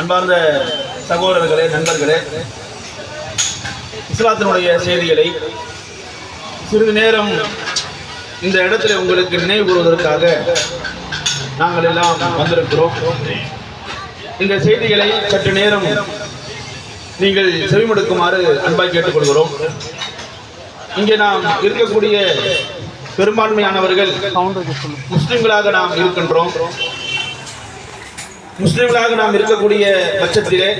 அன்பார்ந்த சகோதரர்களே நண்பர்களே இஸ்லாத்தினுடைய செய்திகளை சிறிது நேரம் இந்த இடத்துல உங்களுக்கு நினைவு கூறுவதற்காக நாங்கள் எல்லாம் வந்திருக்கிறோம். இந்த செய்திகளை சற்று நேரம் நீங்கள் செவிமடுக்குமாறு அன்பாய் கேட்டுக்கொள்கிறோம். இங்கே நாம் இருக்கக்கூடிய பெரும்பான்மையானவர்கள் முஸ்லிம்களாக நாம் இருக்கின்றோம். முஸ்லிம்களாக நாம் இருக்கக்கூடிய பட்சத்திலே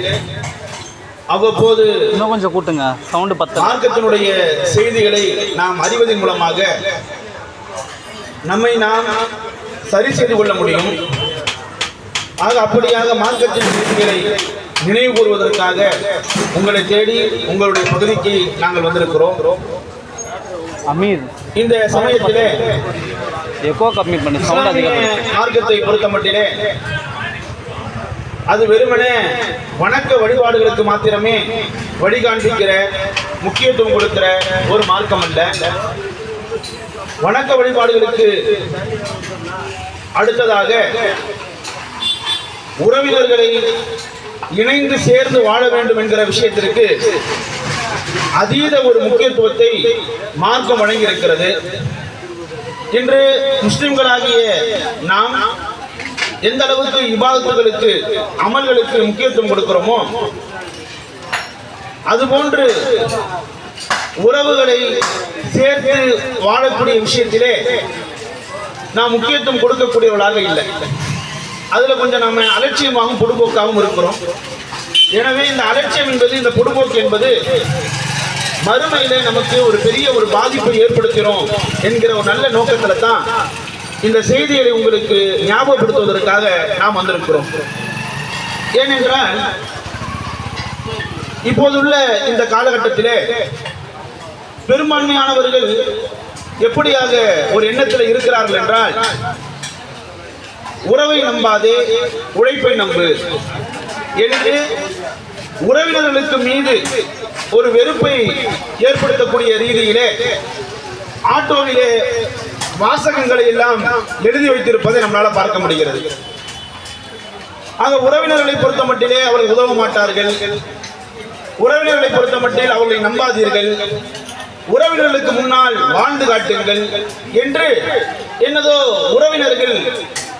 அவ்வப்போது இன்னும் கொஞ்சம் கூட்டுங்க. சவுண்டு பத்தல. மார்க்கத்தினுடைய செய்திகளை நாம் அறிவதன் மூலமாக நம்மை நாம் சரி செய்து கொள்ள முடியும். ஆக அப்படியாக மார்க்கத்தின் செய்திகளை நினைவு கூறுவதற்காக உங்களை தேடி உங்களுடைய பகுதிக்கு நாங்கள் வந்திருக்கிறோம். அமீர். இந்த சமயத்திலே எக்கோ கம்மி பண்ணு. மார்க்கத்தை பொறுத்த மட்டிலே அது வெறுமனே வணக்க வழிபாடுகளுக்கு மாத்திரமே வழிகாண்பிக்கிற முக்கியத்துவம் கொடுக்கிற ஒரு மார்க்கம் அல்ல வணக்க வழிபாடுகளுக்கு அடுத்ததாக உறவினர்களை இணைந்து சேர்ந்து வாழ வேண்டும் என்கிற விஷயத்திற்கு அதீத ஒரு முக்கியத்துவத்தை மார்க்கம் வழங்கியிருக்கிறது. இன்று முஸ்லிம்களாகிய நாம் எந்த அளவுக்கு விவாதத்துகளுக்கு அமல்களுக்கு முக்கியத்துவம் கொடுக்கிறோமோ அதுபோன்று உறவுகளை சேர்த்து வாழக்கூடிய விஷயத்திலே நாம் முக்கியத்துவம் கொடுக்கக்கூடியவர்களாக இல்லை. அதுல கொஞ்சம் நம்ம அலட்சியமாகவும் பொடுபோக்காகவும் இருக்கிறோம். எனவே இந்த அலட்சியம் என்பது இந்த பொடுபோக்கு என்பது மறுமையிலே நமக்கு ஒரு பெரிய ஒரு பாதிப்பை ஏற்படுத்திடும் என்கிற ஒரு நல்ல நோக்கத்துல தான் இந்த செய்திகளை உங்களுக்கு ஞாபகப்படுத்துவதற்காக நாம் வந்திருக்கிறோம். ஏனென்றால் இப்போதுள்ள இந்த காலகட்டத்திலே பெரும்பான்மையானவர்கள் எப்படியாக ஒரு எண்ணத்தில் இருக்கிறார்கள் என்றால் உறவை நம்பாதே உழைப்பை நம்பு. என்று உறவினர்களுக்கு மீது ஒரு வெறுப்பை ஏற்படுத்தக்கூடிய ரீதியிலே ஆட்டோவிலே வாசகங்களை எல்லாம் எழுதி வைத்திருப்பதை நம்மளால பார்க்க முடிகிறது. ஆக உறவினர்களை பொறுத்த மட்டிலே அவர்கள் உதவ மாட்டார்கள். உறவினர்களை பொறுத்த மட்டில் அவர்களை நம்பாதீர்கள். உறவினர்களுக்கு முன்னால் வாழ்ந்து காட்டுங்கள் என்று என்னதோ உறவினர்கள்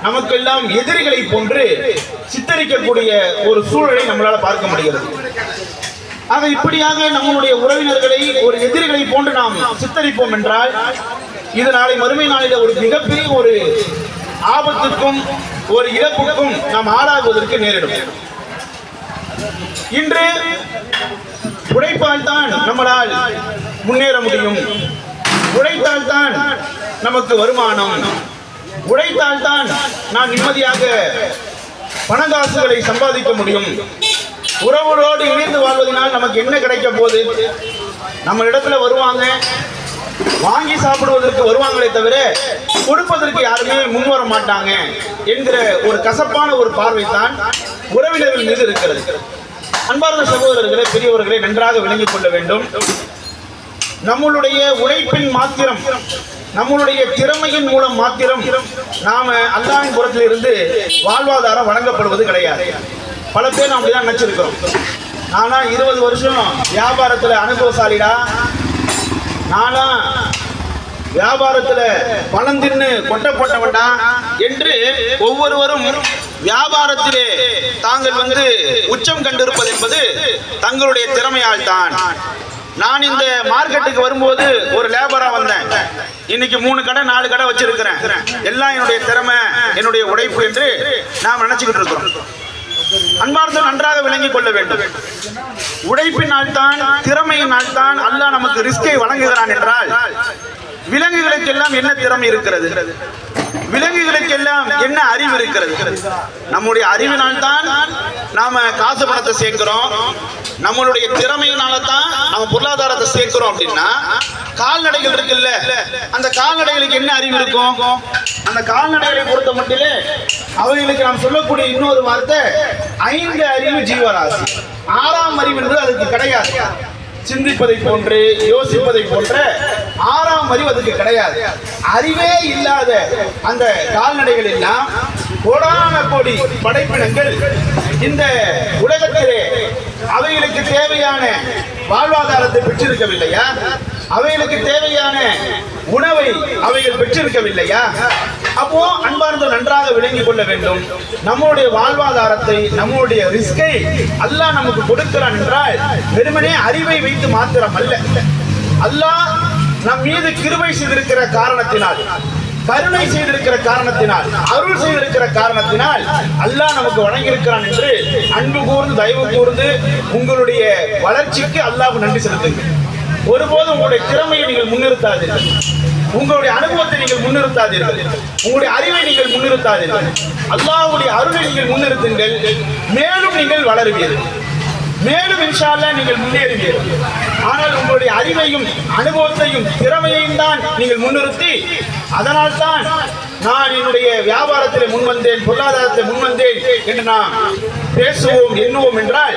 நமக்கெல்லாம் எதிரிகளை போன்று சித்தரிக்கக்கூடிய ஒரு சூழலை நம்மளால பார்க்க முடிகிறது. ஆக இப்படியாக நம்மளுடைய உறவினர்களை ஒரு எதிரிகளை போன்று நாம் சித்தரிப்போம் என்றால் இது நாளை மறுமை நாளில ஒரு மிகப்பெரிய ஒரு ஆபத்துக்கும் ஒரு இழப்புக்கும் நாம் ஆளாகுவதற்கு நேரிடும். இன்று உழைப்பால் தான் நம்மளால் முன்னேற முடியும். உழைத்தால் தான் நமக்கு வருமானம். உழைத்தால் தான் நான் நிம்மதியாக பணகாசுகளை சம்பாதிக்க முடியும். உறவுகளோடு இணைந்து வாழ்வதனால் நமக்கு என்ன கிடைக்க போகுது? நம்ம இடத்துல வருவாங்க. வாங்கி சாப்பிடுவதற்கு வருவாங்களே தவிர கொடுப்பதற்கு யாருமே முன் வர மாட்டாங்க என்கிற ஒரு கசப்பான ஒரு பார்வை தான் உறவினர்கள் மீது இருக்கிறது. அன்பார்ந்த சகோதரர்களே பெரியவர்களை நன்றாக விளங்கிக் கொள்ள வேண்டும். நம்மளுடைய உழைப்பின் மாத்திரம் நம்மளுடைய திறமையின் மூலம் மாத்திரம் நாம அல்லாவின் புறத்தில் இருந்து வாழ்வாதாரம் வழங்கப்படுவது கிடையாது. பல பேர் அப்படிதான் நினைச்சிருக்கிறோம். நானா இருபது வருஷம் வியாபாரத்துல அனுபவசாலிடா நானா வியாபாரத்துல பணம் தின்னு கொட்டப்பட்டவன்டா என்று ஒவ்வொருவரும் வியாபாரத்திலே தாங்கள் வந்து உச்சம் கண்டிருப்பது என்பது தங்களுடைய திறமையால் தான் நான் இந்த மார்க்கெட்டுக்கு வரும்போது ஒரு லேபரா வந்தேன். இன்னைக்கு மூணு கடை நாலு கடை வச்சிருக்கிறேன். எல்லாம் என்னுடைய திறமை என்னுடைய உழைப்பு என்று நாம் நினைச்சுக்கிட்டு இருக்கிறோம். அன்பார்ந்த நன்றாக விளங்கிக் கொள்ள வேண்டும். உழைப்பினால் தான் திறமையினால் தான் அல்லாஹ் நமக்கு ரிஸ்கை வழங்குகிறான் என்றால் விலங்குகளுக்கெல்லாம் என்ன திறமை இருக்கிறது? விலங்குகளுக்கெல்லாம் என்ன அறிவு இருக்கிறது? நம்முடைய அறிவினால் தான் நாம காசு பணத்தை சேர்க்கிறோம். நம்மளுடைய திறமையினால தான் நம்ம பொருளாதாரத்தை சேர்க்கிறோம் அப்படின்னா கால்நடைகள் இருக்குல்ல அந்த கால்நடைகளுக்கு என்ன அறிவு இருக்கும்? அந்த கால்நடைகளை பொறுத்த மட்டிலே அவைகளுக்கு நாம் சொல்லக்கூடிய இன்னொரு வார்த்தை ஐந்து அறிவு ஜீவராசி. ஆறாம் அறிவு என்பது அதுக்கு கிடையாது. சிந்திப்பதை போன்று யோசிப்பதை போன்ற ஆறாம் அறிவு அதுக்கு கிடையாது. அறிவே இல்லாத அந்த கால்நடைகள் எல்லாம் கோடான கோடி படைப்பினங்கள் இந்த உலகத்திலே அவைகளுக்கு தேவையான வாழ்வாதாரத்தை பெற்றிருக்கவில்லையா? அவைகளுக்கு தேவையான உணவை அவைகள் பெற்றிருக்கவில்லையா? அப்போ அன்பார்ந்த நன்றாக விளங்கிக் கொள்ள வேண்டும். நம்முடைய வாழ்வாதாரத்தை நம்முடைய ரிஸ்கை அல்லாஹ் நமக்கு கொடுக்கிறான் என்றால் வெறுமனே அறிவை வைத்து மாத்திரம் அல்ல அல்லாஹ் நம் மீது கிருபை செய்திருக்கிற காரணத்தினால் கருணை செய்திருக்கிற காரணத்தினால் அருள் செய்திருக்கிற காரணத்தினால் அல்லாஹ் நமக்கு வழங்கியிருக்கிறான் என்று அன்பு கூர்ந்து தயவு கூர்ந்து உங்களுடைய வளர்ச்சிக்கு அல்லாஹ் நன்றி செலுத்துங்கள். ஒருபோதும் உங்களுடைய திறமையை நீங்கள் முன்னிறுத்தாதீர்கள். உங்களுடைய அனுபவத்தை நீங்கள் முன்னிறுத்தாதீர்கள். உங்களுடைய அறிவை நீங்கள் முன்னிறுத்தாதீர்கள். அல்லாஹ்வுடைய அருளை நீங்கள் முன்னிறுத்துங்கள். மேலும் நீங்கள் வளருவீர்கள். மேலும் இன்ஷா நீங்கள் முன்னேறுவீர்கள். ஆனால் உங்களுடைய அறிவையும் அனுபவத்தையும் திறமையையும் தான் நீங்கள் முன்னிறுத்தி அதனால் தான் நான் என்னுடைய வியாபாரத்தில் முன்வந்தேன் பொருளாதாரத்தில் முன்வந்தேன் என்று நாம் பேசுவோம் எண்ணுவோம் என்றால்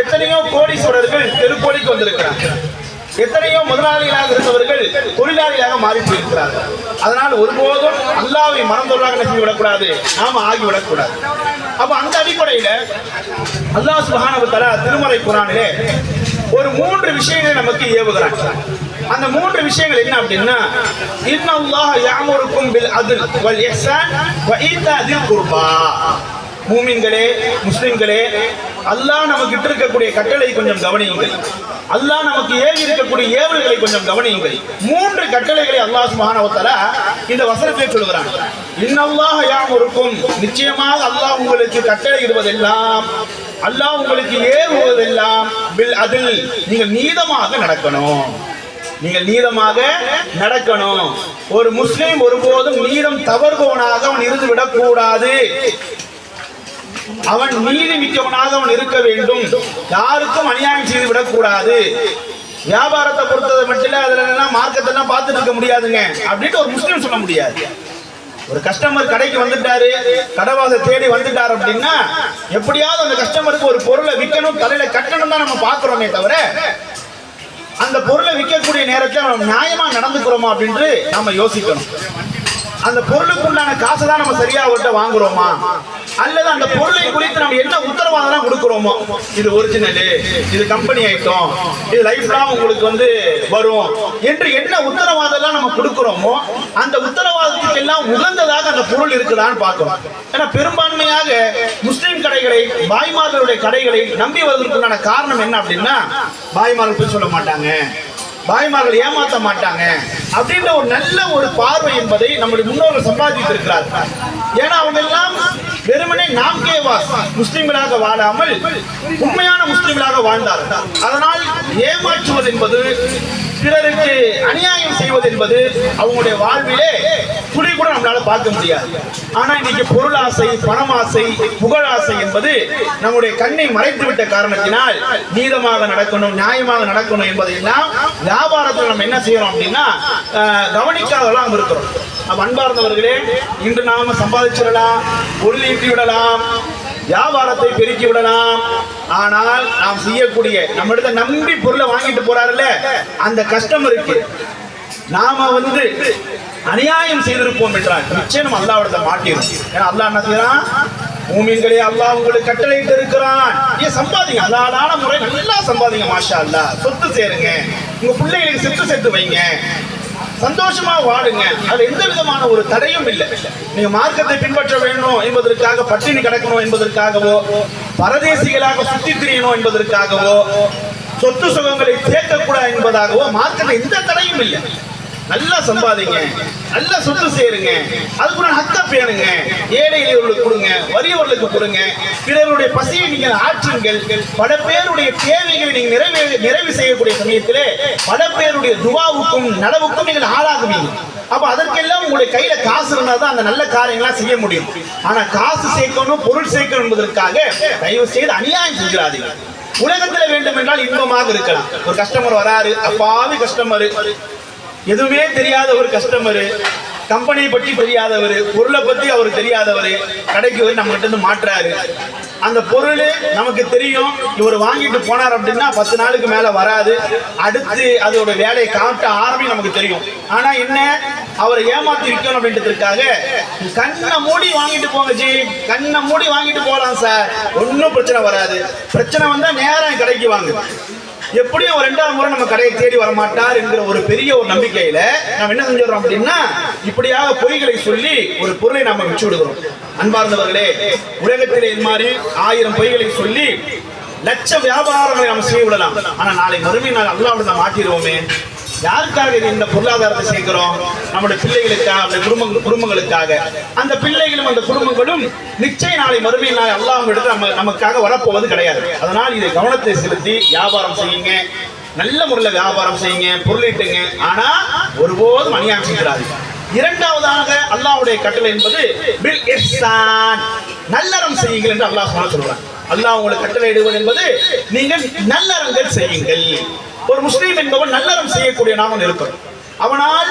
எத்தனையோ கோடீஸ்வரர்கள் தெருக்கோடிக்கு வந்திருக்கிறார்கள். எத்தனையோ முதலாளிகளாக இருந்தவர்கள் தொழிலாளியாக மாறி போயிருக்கிறார்கள் அதனால் ஒருபோதும் அல்லாவை மறந்துள்ளாக செய்து விடக்கூடாது நாம ஆகிவிடக்கூடாது. அப்ப அந்த அடிப்படையில அல்லாஹ் சுபஹானஹு திருமலை திருமறை குரானிலே ஒரு மூன்று விஷயங்களை நமக்கு ஏவுகிறான். அந்த மூன்று விஷயங்கள் என்ன அப்படின்னா இன்னல்லாஹ யாமுருக்கும் பில் அத்ல் வல் இஹ்சான் வ ஈதாதில் குர்பா. மூமின்களே முஸ்லிம்களே அல்லாஹ் நமக்கு இருக்கக்கூடிய கட்டளை கொஞ்சம் கவனியுங்கள். அல்லாஹ் நமக்கு ஏவி இருக்கக்கூடிய ஏவல்களை கொஞ்சம் கவனியுங்கள். மூன்று கட்டளைகளை அல்லாஹ் சுப்ஹானஹு இந்த வசனத்தை சொல்கிறான் இன்னல்லாஹ யாமுருக்கும். நிச்சயமாக அல்லாஹ் உங்களுக்கு கட்டளை இடுவதெல்லாம் அல்லாஹ் உங்களுக்கு ஏவுவதெல்லாம் பில் அதில். நீங்கள் நீதமாக நடக்கணும். நீங்கள் நீதமாக நடக்கணும். ஒரு முஸ்லீம் ஒருபோதும் நீதம் தவறுபவனாக அவன் இருந்து விடக்கூடாது அவன் நீதி மிக்கவனாக அவன் இருக்க வேண்டும். யாருக்கும் அநியாயம் செய்து விடக்கூடாது. வியாபாரத்தை பொறுத்ததை மட்டும் அதுல எல்லாம் மார்க்கத்தை எல்லாம் பார்த்துட்டு இருக்க முடியாதுங்க. அப்படின்ட்டு ஒரு முஸ்லீம் சொல்ல முடியாது. ஒரு கஸ்டமர் கடைக்கு வந்துட்டாரு கடைவாச தேடி வந்துட்டார் அப்படின்னா எப்படியாவது அந்த கஸ்டமருக்கு ஒரு பொருளை விற்கணும் தலையில கட்டணும் தான் நம்ம பாக்குறோமே தவிர அந்த பொருளை விற்கக்கூடிய நேரத்தில் நம்ம நியாயமா நடந்துக்கிறோமா அப்படின்ட்டு நாம யோசிக்கணும். அந்த பொருளுக்கு உண்டான காசை தான் நம்ம சரியா அவர்கிட்ட வாங்குறோமா? அல்லது அந்த பொருளை குறித்து நம்ம என்ன உத்தரவாதம் கொடுக்குறோமோ? இது ஒரிஜினலு இது கம்பெனி ஐட்டம் இது லைஃப்லாம் உங்களுக்கு வந்து வரும். என்று என்ன உத்தரவாதம்லாம் நம்ம கொடுக்குறோமோ அந்த உத்தரவாதத்துக்கு எல்லாம் உகந்ததாக அந்த பொருள் இருக்குதான்னு பார்க்கணும். ஏன்னா பெரும்பான்மையாக முஸ்லீம் கடைகளை பாய்மார்களுடைய கடைகளை நம்பி வருவதற்குண்டான காரணம் என்ன அப்படின்னா பாய்மார்கள் போய் சொல்ல மாட்டாங்க. பாய்மார்கள் ஏமாத்த மாட்டாங்க அப்படின்ற ஒரு நல்ல ஒரு பார்வை என்பதை நம்முடைய முன்னோர்கள் சம்பாதித்திருக்கிறார் ஏன்னா அவங்க எல்லாம் வெறுமனே நாம் கேவாஸ் முஸ்லிம்களாக வாழாமல் உண்மையான முஸ்லிம்களாக வாழ்ந்தார்கள் அதனால் ஏமாற்றுவது என்பது பிறருக்கு அநியாயம் செய்வது என்பது அவங்களுடைய வாழ்விலே துளி கூட நம்மளால பார்க்க முடியாது. ஆனா இன்னைக்கு பொருள் ஆசை பணம் ஆசை புகழ் ஆசை என்பது நம்முடைய கண்ணை மறைத்து விட்ட காரணத்தினால் நீதமாக நடக்கணும் நியாயமாக நடக்கணும் என்பதையெல்லாம் வியாபாரத்தில் நம்ம என்ன செய்யறோம் அப்படின்னா அஹ், கவனிக்காதவெல்லாம் இருக்கிறோம். நம் அன்பார்ந்தவர்களே இன்று நாம சம்பாதிச்சிடலாம் பொருள் ஈட்டி விடலாம் வியாபாரத்தை பெருக்கி விடலாம். ஆனால் நாம் செய்யக்கூடிய நம்மிடத்தை நம்பி பொருளை வாங்கிட்டு போறாருல்ல அந்த கஸ்டமருக்கு நாம வந்து அநியாயம் செய்திருப்போம் என்றால் நிச்சயம் நம்ம அல்லாவிடத்தை மாட்டிடும் ஏன்னா அல்லாஹ் என்ன செய்யறான்? மூமின்களே அல்லாஹ் உங்களுக்கு கட்டளையிட்டு இருக்கிறான். ஏன் சம்பாதிங்க. அதாலான முறை நல்லா சம்பாதிங்க மாஷா அல்லா சொத்து சேருங்க. உங்க பிள்ளைகளுக்கு சொத்து சேர்த்து வைங்க. சந்தோஷமா வாழுங்க. அது எந்த விதமான ஒரு தடையும் இல்லை. நீங்க மார்க்கத்தை பின்பற்ற வேண்டும் என்பதற்காக பட்டினி கிடக்கணும் என்பதற்காகவோ பரதேசிகளாக சுத்தி திரியணும் என்பதற்காகவோ சொத்து சுகங்களை சேர்க்கக்கூடாது என்பதாகவோ மார்க்கத்தில் எந்த தடையும் இல்லை. நல்லா சம்பாதிங்க. நல்லா சொத்து சேருங்க. அதுக்குள்ள ஹக்க பேணுங்க. ஏழை எளியவர்களுக்கு கொடுங்க. வறியவர்களுக்கு கொடுங்க. பிறருடைய பசியை நீங்கள் ஆற்றுங்கள். பல பேருடைய தேவைகளை நீங்கள் நிறைவே நிறைவு செய்யக்கூடிய சமயத்திலே பல பேருடைய துவாவுக்கும் நலவுக்கும் நீங்கள் ஆளாகுவீங்க. அப்ப அதற்கெல்லாம் உங்களுடைய கையில காசு இருந்தா தான் அந்த நல்ல காரியங்கள்லாம் செய்ய முடியும். ஆனா காசு சேர்க்கணும் பொருள் சேர்க்கணும் என்பதற்காக தயவு செய்து அநியாயம் செஞ்சிடாதீங்க. உலகத்துல வேண்டும் என்றால் இன்பமாக இருக்கலாம். ஒரு கஸ்டமர் வராரு. அப்பாவி கஸ்டமர் எதுவுமே தெரியாத ஒரு கஸ்டமரு கம்பெனியை பற்றி தெரியாதவர் பொருளை பற்றி அவர் தெரியாதவர் கடைக்கு வந்து நம்மகிட்ட இருந்து மாட்டுறாரு. அந்த பொருள் நமக்கு தெரியும். இவர் வாங்கிட்டு போனார் அப்படின்னா பத்து நாளுக்கு மேலே வராது. அடுத்து அதோட வேலையை காட்ட ஆரம்பி நமக்கு தெரியும். ஆனால் என்ன? அவரை ஏமாத்தி விற்கணும் அப்படின்றதுக்காக கண்ணை மூடி வாங்கிட்டு போங்க ஜி. கண்ணை மூடி வாங்கிட்டு போகலாம் சார். ஒன்றும் பிரச்சனை வராது. பிரச்சனை வந்தால் நேரம் கடைக்கு வாங்க. எப்படியும் ஒரு ரெண்டாவது முறை நம்ம கடையை தேடி வர மாட்டார் என்கிற ஒரு பெரிய ஒரு நம்பிக்கையில நம்ம என்ன செஞ்சிடறோம் அப்படின்னா இப்படியாக பொய்களை சொல்லி ஒரு பொருளை நாம வச்சு விடுகிறோம் அன்பார்ந்தவர்களே உலகத்திலே இது மாதிரி ஆயிரம் பொய்களை சொல்லி லட்ச வியாபாரங்களை நம்ம செய்ய விடலாம். ஆனா நாளை மறுமை நாள் அல்லாவோட நம்ம மாட்டிடுவோமே யாருக்காக இந்த பொருளாதாரத்தை சேர்க்கிறோம்? நம்முடைய பிள்ளைகளுக்காக நம்முடைய குடும்ப குடும்பங்களுக்காக. அந்த பிள்ளைகளும் அந்த குடும்பங்களும் நிச்சய நாளை மறுமையில் நாளை அல்லாஹ் எடுத்து நம்ம நமக்காக வரப்போவது கிடையாது. அதனால் இதை கவனத்தை செலுத்தி வியாபாரம் செய்யுங்க. நல்ல முறையில் வியாபாரம் செய்யுங்க பொருளீட்டுங்க ஆனா ஒருபோதும் அநியாயம் செய்கிறாரு இரண்டாவதாக அல்லாவுடைய கட்டளை என்பது பில் இஹ்சான். நல்லறம் செய்யுங்கள் என்று அல்லாஹ் சுப்ஹானஹு அல்லாஹ் உங்களுக்கு கட்டளை இடுவது என்பது நீங்கள் நல்லறங்கள் செய்யுங்கள். ஒரு முஸ்லீம் என்பவன் நல்லறம் செய்யக்கூடிய நாமம் இருப்பது அவனால்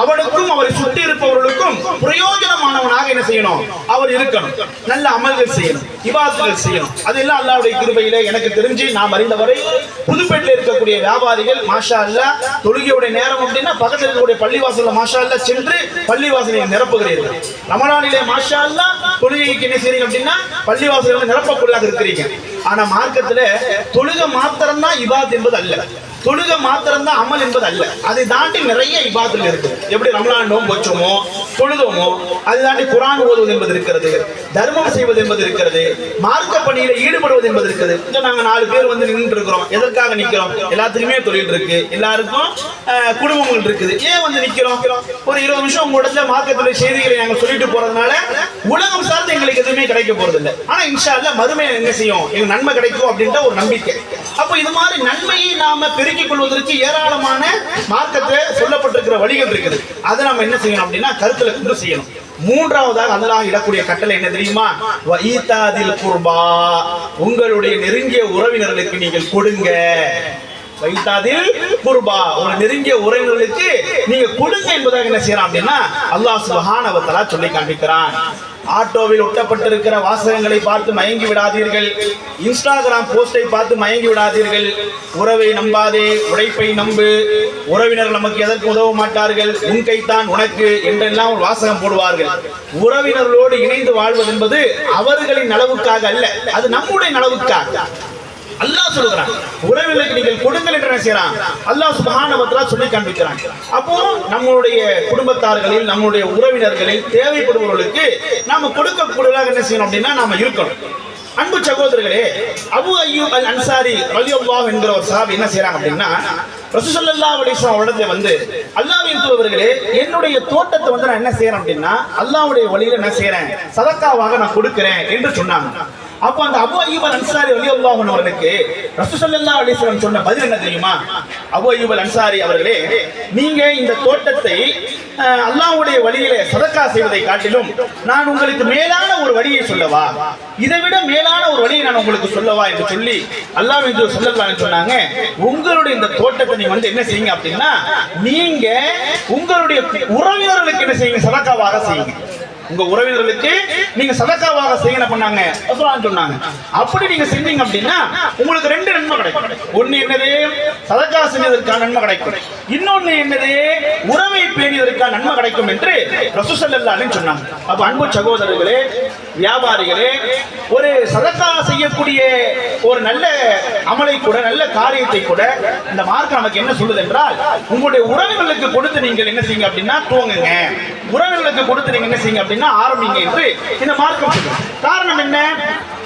அவனுக்கும் அவரை சுற்றி இருப்பவர்களுக்கும் பிரயோஜனமானவனாக என்ன செய்யணும்? அவர் இருக்கணும். நல்ல அமல்கள் செய்யணும். இவாசுகள் செய்யணும். அதெல்லாம் அல்லாவுடைய கிருபையில எனக்கு தெரிஞ்சு நாம் அறிந்தவரை புதுப்பேட்டில் இருக்கக்கூடிய வியாபாரிகள் மாஷா அல்ல தொழுகையுடைய நேரம் அப்படின்னா பக்கத்தில் இருக்கக்கூடிய பள்ளிவாசல மாஷா அல்ல சென்று பள்ளிவாசலை நிரப்புகிறீர்கள். ரமணானிலே மாஷா அல்ல தொழுகைக்கு என்ன செய்றீங்க அப்படின்னா பள்ளிவாசல்கள் நிரப்பக்கூடியதாக இருக்கிறீங்க. ஆனா மார்க்கத்துல தொழுகை மாத்திரம் தான் இபாத் என்பது அல்ல. தொழுக மாத்திரம்தான் அமல் என்பது அல்ல. அதை தாண்டி நிறைய இபாதங்கள் இருக்குது. எப்படி ரமலான் நோம் வச்சோமோ தொழுதோமோ அதை தாண்டி குரான் ஓதுவது என்பது இருக்கிறது தர்மம் செய்வது என்பது இருக்கிறது மார்க்க பணியில ஈடுபடுவது என்பது இருக்குது இங்க நாங்கள் நாலு பேர் வந்து நின்று இருக்கிறோம் எதற்காக நிற்கிறோம் எல்லாத்துக்குமே தொழில் இருக்கு. எல்லாருக்கும் குடும்பங்கள் இருக்குது. ஏன் வந்து நிற்கிறோம் ஒரு இருபது நிமிஷம் உங்க இடத்துல மார்க்கத்துல செய்திகளை நாங்கள் சொல்லிட்டு போறதுனால உலகம் சார்ந்து எங்களுக்கு எதுவுமே கிடைக்க போறது இல்லை ஆனா இன்ஷா அல்லாஹ் என்ன செய்யும்? எங்க நன்மை கிடைக்கும் அப்படின்ற ஒரு நம்பிக்கை. அப்ப இது மாதிரி நன்மையை நாம பெருக்கிக் கொள்வதற்கு ஏராளமான மார்க்கத்துல சொல்லப்பட்டிருக்கிற வழிகள் இருக்குது. அதை நம்ம என்ன செய்யணும் அப்படின்னா கருத்துல கொண்டு செய்யணும். மூன்றாவதாக அல்லாஹ் இடக்கூடிய கட்டளை என்ன தெரியுமா? வஈதாதில் குர்பா. உங்களுடைய நெருங்கிய உறவினர்களுக்கு நீங்கள் கொடுங்க. வைத்தாதில் குர்பா. உங்க நெருங்கிய உறவினர்களுக்கு நீங்க கொடுங்க என்பதாக என்ன செய்யலாம் அப்படின்னா அல்லாஹ் சுபஹானஹு சொல்லி காண்பிக்கிறான். ஆட்டோவில் ஒட்டப்பட்டிருக்கிற வாசகங்களை பார்த்து மயங்கி விடாதீர்கள். இன்ஸ்டாகிராம் போஸ்டை பார்த்து மயங்கி விடாதீர்கள். உறவை நம்பாதே உழைப்பை நம்பு. உறவினர் நமக்கு எதற்கு உதவ மாட்டார்கள்? உன் கைத்தான் உனக்கு என்றெல்லாம் ஒரு வாசகம் போடுவார்கள். உறவினர்களோடு இணைந்து வாழ்வது என்பது அவர்களின் நலவுக்காக அல்ல அது நம்முடைய நலவுக்காக. அல்லாஹ் சொல்லுகிறான். உறவினர்களுக்கு நீங்கள் கொடுங்கள் என்று என்ன செய்யறான் அல்லாஹ் சுபஹானஹு சொல்லி காண்பிக்கிறான். அப்போ நம்மளுடைய குடும்பத்தார்களில் நம்மளுடைய உறவினர்களில் தேவைப்படுபவர்களுக்கு நாம கொடுக்கக்கூடியதாக என்ன செய்யணும் அப்படின்னா நாம இருக்கணும். அன்பு சகோதரர்களே அபு ஐயூப் அல் அன்சாரி ரலியல்லாஹு என்கிற ஒரு சஹாபி என்ன செய்யறாங்க அப்படின்னா ரசூசல்லா அலிஸ்லாம் உடனே வந்து அல்லாவின் தூவர்களே என்னுடைய தோட்டத்தை வந்து நான் என்ன செய்யறேன் அப்படின்னா அல்லாவுடைய வழியில என்ன செய்யறேன் சதக்காவாக நான் கொடுக்கிறேன் என்று சொன்னாங்க. அப்ப அந்த அபு ஐயூப் அல் அன்சாரி அலி அன்ஹு அவர்களுக்கு ரசூசல்லா அலிஸ்லாம் சொன்ன பதில் என்ன தெரியுமா? அபு ஐயூப் அல் அன்சாரி அவர்களே நீங்க இந்த தோட்டத்தை அல்லாஹ்வுடைய வழியிலே சதக்கா செய்வதை காட்டிலும் நான் உங்களுக்கு மேலான ஒரு வழியை சொல்லவா? இதை விட மேலான ஒரு வழியை நான் உங்களுக்கு சொல்லவா என்று சொல்லி அல்லாஹ் என்று சொல்லலாம்னு சொன்னாங்க. உங்களுடைய இந்த தோட்டத்தை நீங்க வந்து என்ன செய்யுங்க அப்படின்னா நீங்க உங்களுடைய உறவினர்களுக்கு என்ன செய்யுங்க? சதக்காவாக செய்யுங்க. உங்க உறவினர்களுக்கு நீங்க சதக்காவாக செய்யணும் பண்ணாங்க. சொன்னாங்க. அப்படி நீங்க செஞ்சீங்க அப்படின்னா உங்களுக்கு ரெண்டு நன்மை கிடைக்கும். ஒண்ணு என்னது? சதக்கா செஞ்சதற்கான நன்மை கிடைக்கும். இன்னொன்னு என்னது? உறவை பேணியதற்கான நன்மை கிடைக்கும் என்று ரசூசல்லான்னு சொன்னாங்க. அப்ப அன்பு சகோதரர்களே வியாபாரிகளே ஒரு சதக்கா செய்யக்கூடிய ஒரு நல்ல அமலை கூட நல்ல காரியத்தை கூட இந்த மார்க் நமக்கு என்ன சொல்லுது என்றால் உங்களுடைய உறவுகளுக்கு கொடுத்து நீங்கள் என்ன செய்யுங்க அப்படின்னா துவங்குங்க உறவுகளுக்கு கொடுத்து நீங்க என்ன செய்யுங்க அப்படின்னா ஆரம்பிங்க என்று இந்த மார்க்கம் காரணம் என்ன?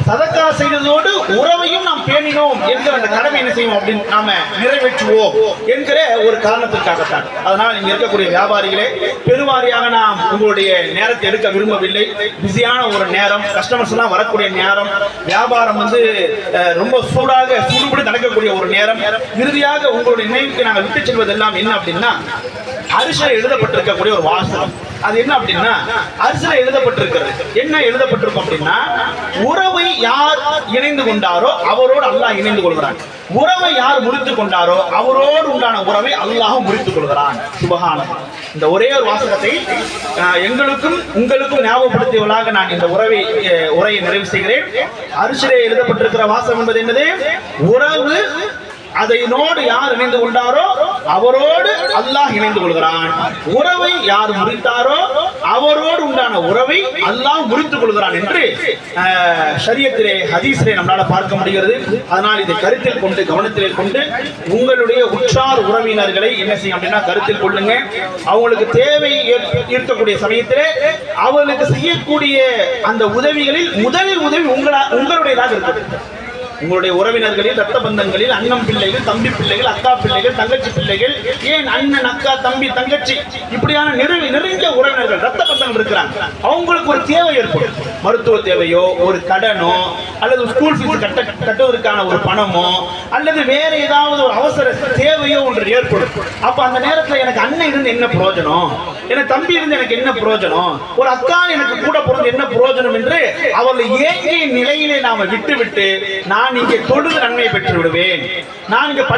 சதக்கா செய்ததோடு உறவையும் நாம் பேணினோம் என்கிற அந்த கடமை என்ன செய்வோம் அப்படின்னு நாம நிறைவேற்றுவோம் என்கிற ஒரு காரணத்திற்காகத்தான். அதனால் இங்க இருக்கக்கூடிய வியாபாரிகளே பெருவாரியாக நாம் உங்களுடைய நேரத்தை எடுக்க விரும்பவில்லை. பிஸியான ஒரு நேரம் கஸ்டமர்ஸ் எல்லாம் வரக்கூடிய நேரம் வியாபாரம் வந்து ரொம்ப சூடாக சூடுபடி நடக்கக்கூடிய ஒரு நேரம். இறுதியாக உங்களுடைய நினைவுக்கு நாங்கள் விட்டு செல்வதெல்லாம் என்ன அப்படின்னா அரிசியில் எழுதப்பட்டிருக்கக்கூடிய ஒரு வாசகம். அது என்ன அப்படின்னா அரிசியில் எழுதப்பட்டிருக்கிறது. என்ன எழுதப்பட்டிருக்கும் அப்படின்னா உறவை யார் இணைந்து கொண்டாரோ அவரோடு அல்லாஹ் இணைந்து கொள்கிறான். உறவை யார் முறித்து கொண்டாரோ அவரோடு உண்டான உறவை அல்லாஹ் முறித்துக் கொள்கிறான். சுபஹானம் இந்த ஒரே ஒரு வாசகத்தை எங்களுக்கும் உங்களுக்கும் ஞாபகப்படுத்தியவளாக நான் இந்த உறவை உரையை நிறைவு செய்கிறேன். அரிசிலே எழுதப்பட்டிருக்கிற வாசகம் என்பது என்னது? உறவு அதனோடு யார் இணைந்து கொண்டாரோ அவரோடு அல்லாஹ் இணைந்து கொள்கிறான். உறவை யார் முறித்தாரோ அவரோடு உண்டான உறவை அல்லாஹ் முறித்துக் கொள்கிறான் என்று சரியத்திலே ஹதீஸிலே நம்மளால பார்க்க முடிகிறது. அதனால் இதை கருத்தில் கொண்டு கவனத்திலே கொண்டு உங்களுடைய உற்றார் உறவினர்களை என்ன செய்யும் அப்படின்னா கருத்தில் கொள்ளுங்க. அவங்களுக்கு தேவை ஏற்- இருக்கக்கூடிய சமயத்திலே அவர்களுக்கு செய்யக்கூடிய அந்த உதவிகளில் முதலில் உதவி உங்களா உங்களுடையதாக இருக்கிறது உங்களுடைய உறவினர்களில் ரத்த பந்தங்களில் அண்ணன் பிள்ளைகள் தம்பி பிள்ளைகள் அக்கா பிள்ளைகள் தங்கச்சி பிள்ளைகள் ஏன் அண்ணன் அக்கா தம்பி தங்கச்சி இப்படியான நிறைவு நிறைந்த உறவினர்கள் ரத்த பந்தங்கள் இருக்கிறாங்க. அவங்களுக்கு ஒரு தேவை ஏற்படும். மருத்துவ தேவையோ ஒரு கடனோ அல்லது ஸ்கூல் ஃபீஸ் கட்ட கட்டுவதற்கான ஒரு பணமோ அல்லது வேற ஏதாவது ஒரு அவசர தேவையோ ஒன்று ஏற்படும். அப்ப அந்த நேரத்தில் எனக்கு அண்ணன் இருந்து என்ன பிரயோஜனம்? எனக்கு தம்பி இருந்து எனக்கு என்ன பிரயோஜனம்? ஒரு அக்கா எனக்கு கூட பிறந்து என்ன பிரயோஜனம் என்று அவர்கள் ஏங்கிய நிலையிலே நாம விட்டு விட்டு நான் இங்கே தொழுது நன்மை பெற்று விடுவேன் நான் இங்கே